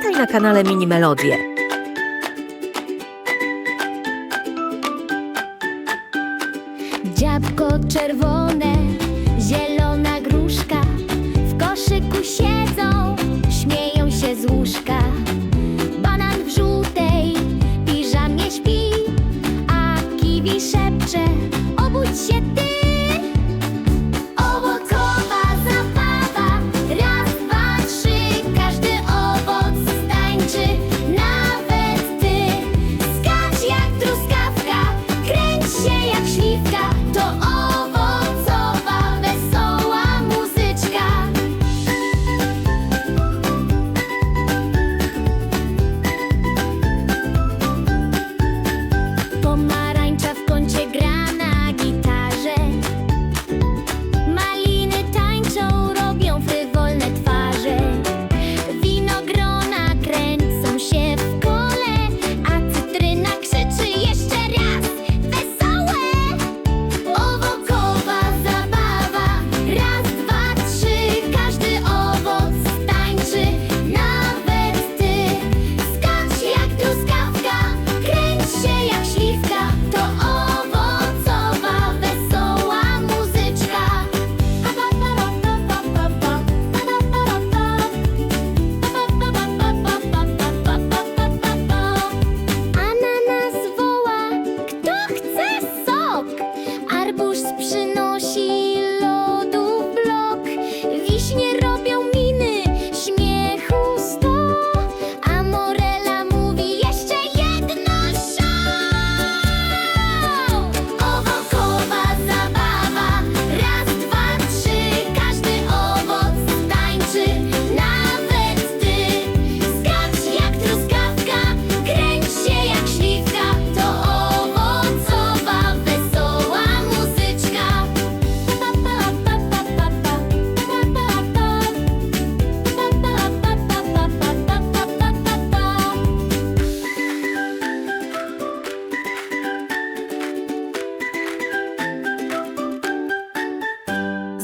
witaj na kanale Mini Melodie. Dziabko czerwone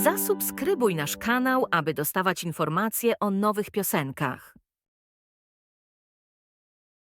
Zasubskrybuj nasz kanał, aby dostawać informacje o nowych piosenkach.